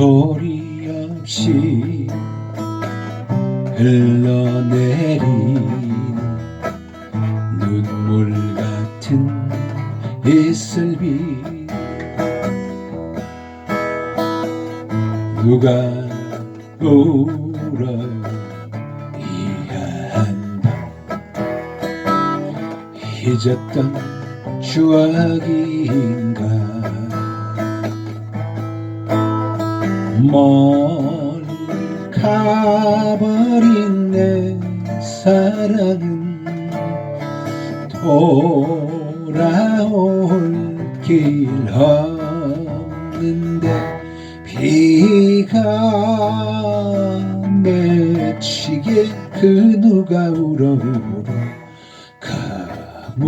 소리 없이 흘러내린 이슬비 누가 울어 이해한다. 잊었던 추억인가? 멀리 가버린 내 사랑은 돌아올 길 없는데 비가 맺히게 그 누가 울어 울어 감은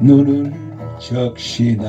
눈을 적시나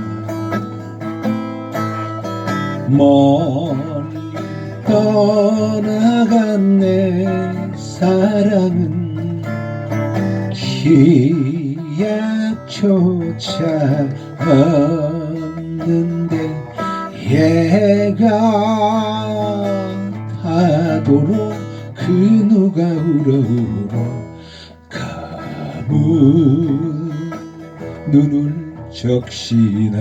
멀리 떠나간 내 사랑은 기약조차 없는데 얘가 파도로 그 누가 울어 울어 감은 눈을 적시나